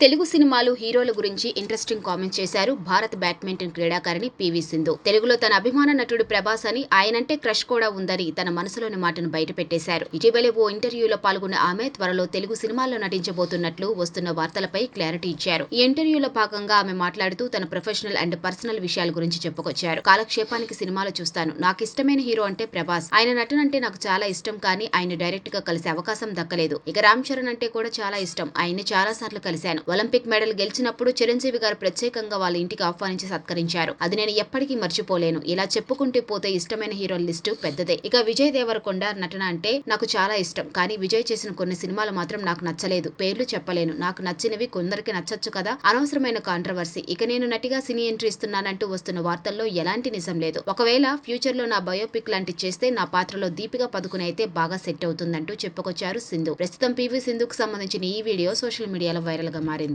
తెలుగు సినిమాలు హీరోల గురించి ఇంట్రెస్టింగ్ కామెంట్ చేశారు భారత్ బ్యాడ్మింటన్ క్రీడాకారిణి పివి సింధు. తెలుగులో తన అభిమాన నటుడు ప్రభాస్ అని ఆయనంటే క్రష్ కూడా ఉందని తన మనసులోని మాటను బయటపెట్టేశారు ఇటీవలే ఓ ఇంటర్వ్యూలో పాల్గొన్న ఆమె త్వరలో తెలుగు సినిమాల్లో నటించబోతున్నట్లు వస్తున్న వార్తలపై క్లారిటీ ఇచ్చారు. ఈ ఇంటర్వ్యూలో భాగంగా ఆమె మాట్లాడుతూ తన ప్రొఫెషనల్ అండ్ పర్సనల్ విషయాల గురించి చెప్పుకొచ్చారు. కాలక్షేపానికి సినిమాలు చూస్తాను. నాకు ఇష్టమైన హీరో అంటే ప్రభాస్. ఆయన నటన అంటే నాకు చాలా ఇష్టం కానీ ఆయన డైరెక్ట్గా కలిసే అవకాశం దక్కలేదు. ఇక రామ్ చరణ్ అంటే కూడా చాలా ఇష్టం. ఆయన్ని చాలా సార్లు కలిశాను. ఒలింపిక్ మెడల్ గెలిచినప్పుడు చిరంజీవి గారు ప్రత్యేకంగా వాళ్ళ ఇంటికి ఆహ్వానించి సత్కరించారు. అది నేను ఎప్పటికీ మర్చిపోలేను. ఇలా చెప్పుకుంటే పోతే ఇష్టమైన హీరోల లిస్టు పెద్దదే. ఇక విజయ్ దేవరకొండ నటన అంటే నాకు చాలా ఇష్టం. కానీ విజయ్ చేసిన కొన్ని సినిమాలు మాత్రం నాకు నచ్చలేదు. పేర్లు చెప్పలేను. నాకు నచ్చినవి కొందరికి నచ్చచ్చు కదా? అనవసరమైన కాంట్రవర్సీ. ఇక నేను నటిగా సినీ ఎంట్రీ ఇస్తున్నానంటూ వస్తున్న వార్తల్లో ఎలాంటి నిజం లేదు. ఒకవేళ ఫ్యూచర్లో నా బయోపిక్ లాంటి చేస్తే నా పాత్రలో దీపిక పదుకుని అయితే బాగా సెట్ అవుతుందంటూ చెప్పుకొచ్చారు సింధు. ప్రస్తుతం పీవీ సింధుకు సంబంధించిన ఈ వీడియో సోషల్ మీడియాలో వైరల్గా మారింది.